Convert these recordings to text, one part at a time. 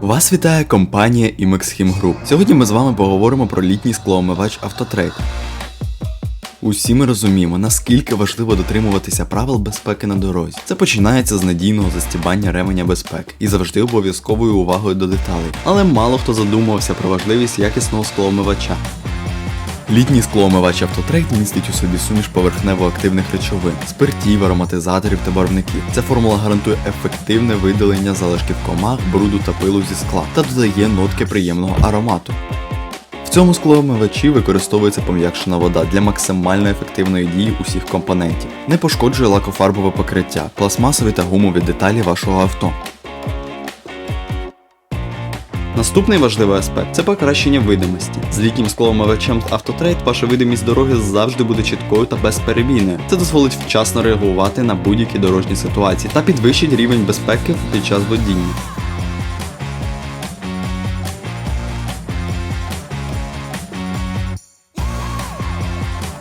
Вас вітає компанія Imex Him Group. Сьогодні ми з вами поговоримо про літній склоомивач Автотрейд. Усі ми розуміємо, наскільки важливо дотримуватися правил безпеки на дорозі. Це починається з надійного застібання ременя безпеки і завжди обов'язковою увагою до деталей. Але мало хто задумувався про важливість якісного склоомивача. Літній склоомивач Автотрейд містить у собі суміш поверхнево-активних речовин, спиртів, ароматизаторів та барвників. Ця формула гарантує ефективне видалення залишків комах, бруду та пилу зі скла та додає нотки приємного аромату. В цьому склоомивачі використовується пом'якшена вода для максимально ефективної дії усіх компонентів. Не пошкоджує лакофарбове покриття, пластмасові та гумові деталі вашого авто. Наступний важливий аспект це покращення видимості. З літнім склоомивачем Автотрейд ваша видимість дороги завжди буде чіткою та безперебійною. Це дозволить вчасно реагувати на будь-які дорожні ситуації та підвищить рівень безпеки під час водіння.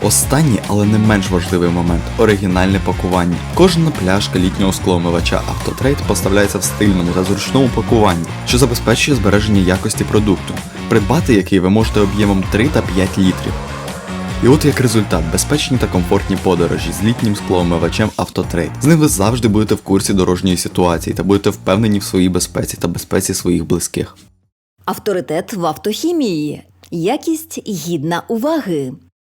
Останній, але не менш важливий момент оригінальне пакування. Кожна пляшка літнього склоомивача Автотрейд поставляється в стильному та зручному пакуванні, що забезпечує збереження якості продукту, придбати який ви можете об'ємом 3 та 5 літрів. І от як результат, безпечні та комфортні подорожі з літнім склоомивачем Автотрейд. З ним ви завжди будете в курсі дорожньої ситуації та будете впевнені в своїй безпеці та безпеці своїх близьких. Авторитет в автохімії. Якість гідна уваги.